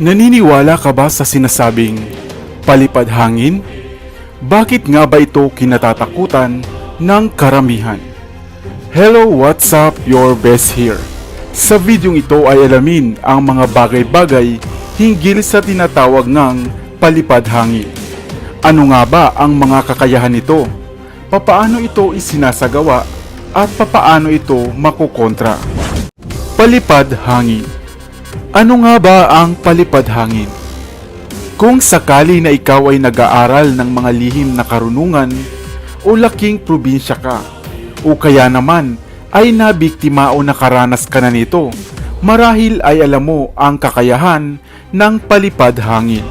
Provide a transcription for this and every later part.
Naniniwala ka ba sa sinasabing palipad hangin? Bakit nga ba ito kinatatakutan ng karamihan? Hello, what's up? Your best here. Sa videong ito ay alamin ang mga bagay-bagay hinggil sa tinatawag ng palipad hangin. Ano nga ba ang mga kakayahan nito? Papaano ito isinasagawa at papaano ito makukontra? Palipad hangin Ano nga ba ang palipad hangin? Kung sakali na ikaw ay nag-aaral ng mga lihim na karunungan o laking probinsya ka o kaya naman ay nabiktima o nakaranas ka na nito, marahil ay alam mo ang kakayahan ng palipad hangin.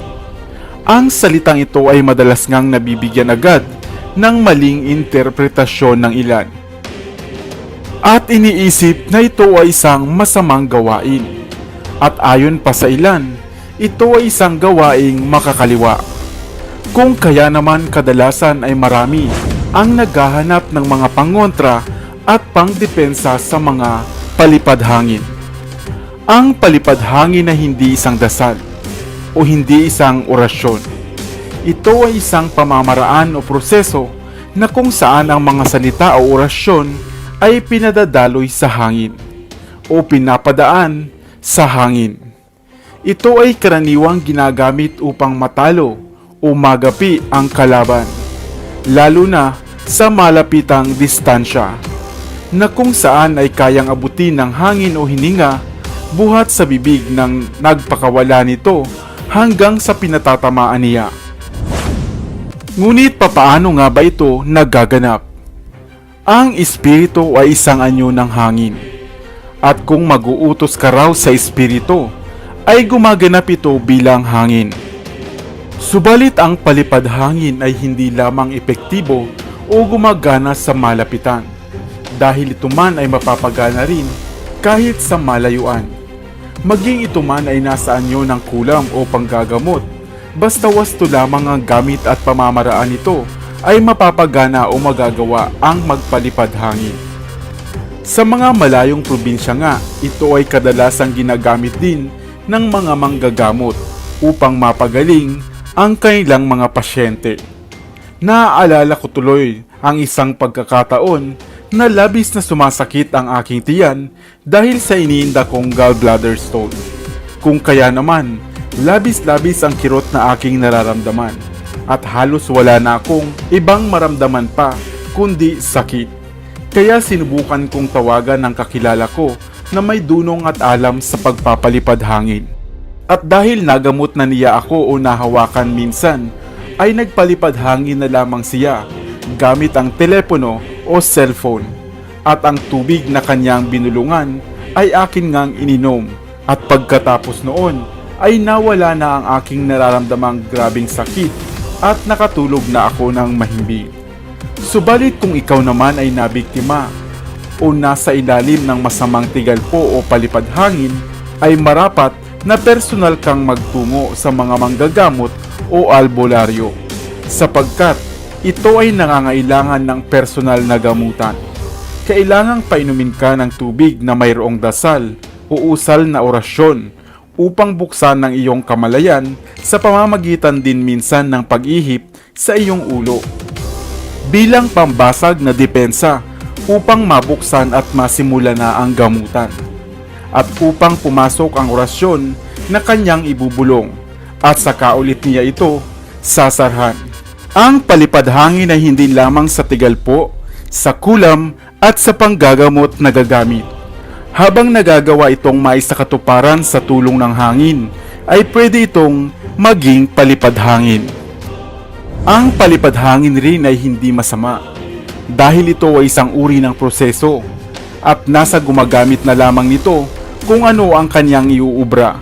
Ang salitang ito ay madalas ngang nabibigyan agad ng maling interpretasyon ng ilan. At iniisip na ito ay isang masamang gawain. At ayon pa sa ilan, ito ay isang gawaing makakaliwa. Kung kaya naman kadalasan ay marami ang naghahanap ng mga pangontra at pangdepensa sa mga palipad hangin. Ang palipad hangin na hindi isang dasal o hindi isang orasyon. Ito ay isang pamamaraan o proseso na kung saan ang mga salita o orasyon ay pinadadaloy sa hangin o pinapadaan sa hangin. Ito ay karaniwang ginagamit upang matalo o magapi ang kalaban, lalo na sa malapitang distansya, na kung saan ay kayang abutin ng hangin o hininga buhat sa bibig ng nagpakawala nito hanggang sa pinatatamaan niya. Ngunit papaano nga ba ito nagaganap? Ang espiritu ay isang anyo ng hangin. At kung mag-uutos ka raw sa espiritu, ay gumaganap ito bilang hangin. Subalit ang palipad hangin ay hindi lamang epektibo o gumagana sa malapitan dahil ito man ay mapapagana rin kahit sa malayuan. Maging ito man ay nasa anyo ng kulam o panggagamot, basta wasto lamang ang gamit at pamamaraan nito ay mapapagana o magagawa ang magpalipad hangin. Sa mga malayong probinsya nga, ito ay kadalasang ginagamit din ng mga manggagamot upang mapagaling ang kanilang mga pasyente. Naaalala ko tuloy ang isang pagkakataon na labis na sumasakit ang aking tiyan dahil sa iniinda kong gallbladder stone. Kung kaya naman, labis-labis ang kirot na aking nararamdaman at halos wala na akong ibang maramdaman pa kundi sakit. Kaya sinubukan kong tawagan ng kakilala ko na may dunong at alam sa pagpapalipad hangin. At dahil nagamot na niya ako o nahawakan minsan, ay nagpalipad hangin na lamang siya gamit ang telepono o cellphone. At ang tubig na kanyang binulungan ay akin ngang ininom. At pagkatapos noon ay nawala na ang aking nararamdamang grabing sakit at nakatulog na ako ng mahimbing. Subalit kung ikaw naman ay nabiktima o nasa ilalim ng masamang tigalpo o palipad hangin, ay marapat na personal kang magtungo sa mga manggagamot o albularyo sapagkat ito ay nangangailangan ng personal na gamutan. Kailangang painumin ka ng tubig na mayroong dasal o usal na orasyon upang buksan ng iyong kamalayan sa pamamagitan din minsan ng pag-ihip sa iyong ulo. Bilang pambasag na depensa upang mabuksan at masimula na ang gamutan. At upang pumasok ang orasyon na kanyang ibubulong at saka ulit niya ito sasarhan. Ang palipad hangin ay hindi lamang sa tigalpo, sa kulam at sa panggagamot na gagamit. Habang nagagawa itong maisakatuparan sa tulong ng hangin, ay pwede itong maging palipad hangin. Ang palipad hangin rin ay hindi masama dahil ito ay isang uri ng proseso at nasa gumagamit na lamang nito kung ano ang kanyang iuubra.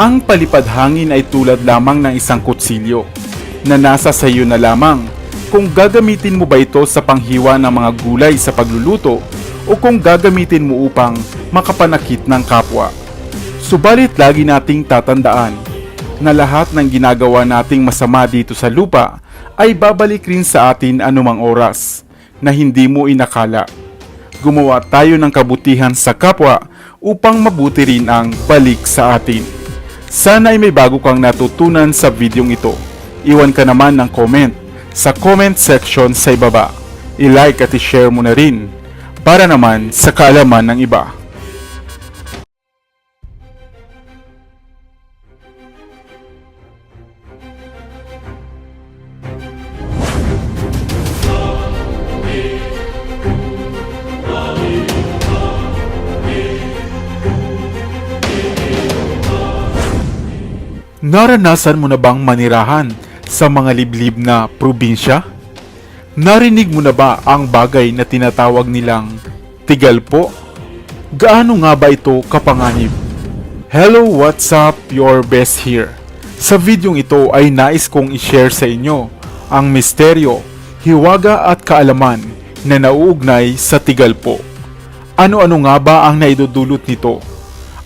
Ang palipad hangin ay tulad lamang ng isang kutsilyo na nasa sa iyo na lamang kung gagamitin mo ba ito sa panghiwa ng mga gulay sa pagluluto o kung gagamitin mo upang makapanakit ng kapwa. Subalit lagi nating tatandaan na lahat ng ginagawa nating masama dito sa lupa ay babalik rin sa atin anumang oras na hindi mo inakala. Gumawa tayo ng kabutihan sa kapwa upang mabuti rin ang balik sa atin. Sana ay may bago kang natutunan sa videong ito. Iwan ka naman ng comment sa comment section sa ibaba. I-like at i-share mo na rin para naman sa kaalaman ng iba. Naranasan mo na bang manirahan sa mga liblib na probinsya? Narinig mo na ba ang bagay na tinatawag nilang tigalpo? Gaano nga ba ito kapanganib? Hello, what's up? Your best here. Sa videong ito ay nais kong i-share sa inyo ang misteryo, hiwaga at kaalaman na nauugnay sa tigalpo. Ano-ano nga ba ang naidudulot nito?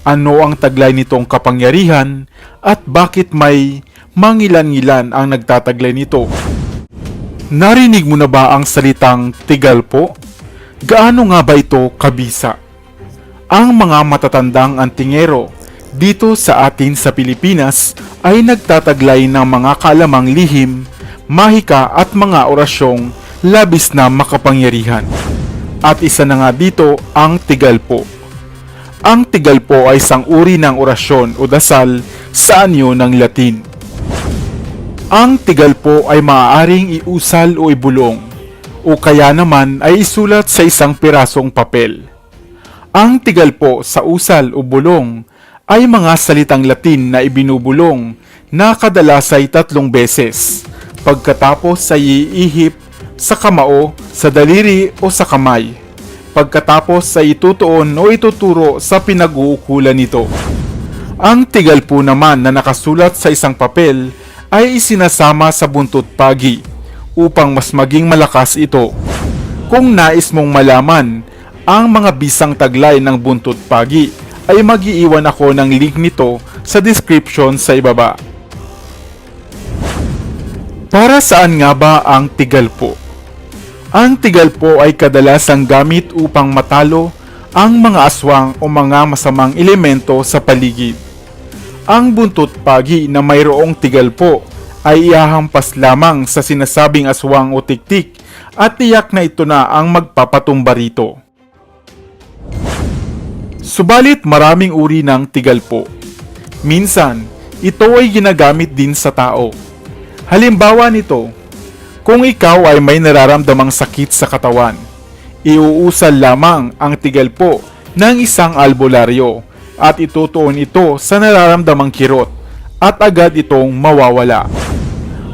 Ano ang taglay nitong kapangyarihan at bakit may mangilan-ngilan ang nagtataglay nito? Narinig mo na ba ang salitang tigalpo? Gaano nga ba ito kabisa? Ang mga matatandang antingero dito sa atin sa Pilipinas ay nagtataglay ng mga kaalamang lihim, mahika at mga orasyong labis na makapangyarihan. At isa na nga dito ang tigalpo. Ang tigalpo ay isang uri ng orasyon o dasal sa anyo ng Latin. Ang tigalpo ay maaaring iusal o ibulong o kaya naman ay isulat sa isang pirasong papel. Ang tigalpo sa usal o bulong ay mga salitang Latin na ibinubulong na kadalas ay tatlong beses pagkatapos ay iihip sa kamao, sa daliri o sa kamay pagkatapos ay itutuon o ituturo sa pinag-uukulan nito. Ang tigalpo naman na nakasulat sa isang papel ay isinasama sa buntot pagi upang mas maging malakas ito. Kung nais mong malaman ang mga bisang taglay ng buntot pagi, ay magiiwan ako ng link nito sa description sa ibaba. Para saan nga ba ang tigalpo? Ang tigalpo ay kadalasang gamit upang matalo ang mga aswang o mga masamang elemento sa paligid. Ang buntot pagi na mayroong tigalpo ay ihahampas lamang sa sinasabing aswang o tiktik at tiyak na ito na ang magpapatumba rito. Subalit maraming uri ng tigalpo. Minsan, ito ay ginagamit din sa tao. Halimbawa nito, kung ikaw ay may nararamdamang sakit sa katawan, iuusal lamang ang tigalpo ng isang albularyo at itutuon ito sa nararamdamang kirot at agad itong mawawala.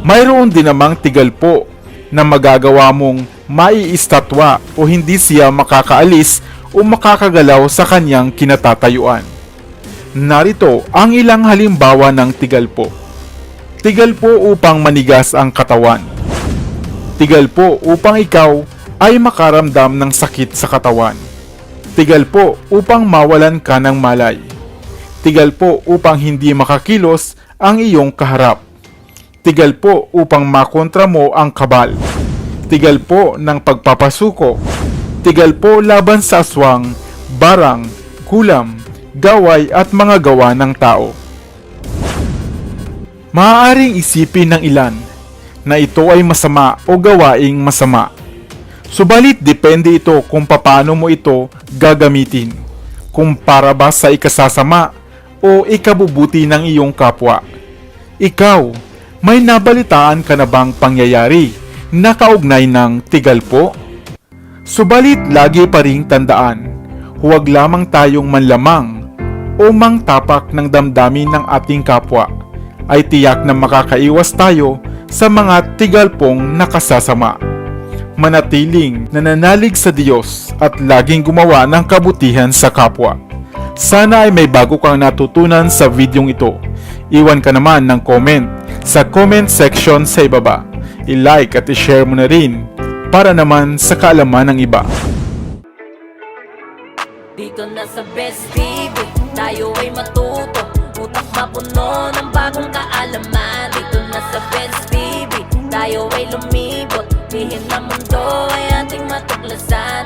Mayroon din namang tigalpo na magagawa mong maiistatwa o hindi siya makakaalis o makakagalaw sa kanyang kinatatayuan. Narito ang ilang halimbawa ng tigalpo. Tigalpo upang manigas ang katawan Tigal po upang ikaw ay makaramdam ng sakit sa katawan. Tigal po upang mawalan ka ng malay. Tigal po upang hindi makakilos ang iyong kaharap. Tigal po upang makontra mo ang kabal. Tigal po ng pagpapasuko. Tigal po laban sa aswang, barang, kulam, gaway at mga gawa ng tao. Maaaring isipin ng ilan na ito ay masama o gawaing masama. Subalit depende ito kung paano mo ito gagamitin. Kung para ba sa ikasasama o ikabubuti ng iyong kapwa. Ikaw, may nabalitaan ka na bang pangyayari na kaugnay ng tigalpo? Subalit lagi pa ring tandaan, huwag lamang tayong manlamang o mangtapak ng damdamin ng ating kapwa ay tiyak na makakaiwas tayo sa mga tigalpong nakasasama. Manatiling nananalig sa Diyos at laging gumawa ng kabutihan sa kapwa. Sana ay may bago kang natutunan sa videong ito. Iwan ka naman ng comment sa comment section sa ibaba. I-like at i-share mo na rin para naman sa kaalaman ng iba. Dito na sa Best TV, tayo ay matuto Utak mapuno ng bagong kaalaman Dito na sa Best TV, tayo ay lumibot. Lihim na mundo ay ating matuklasan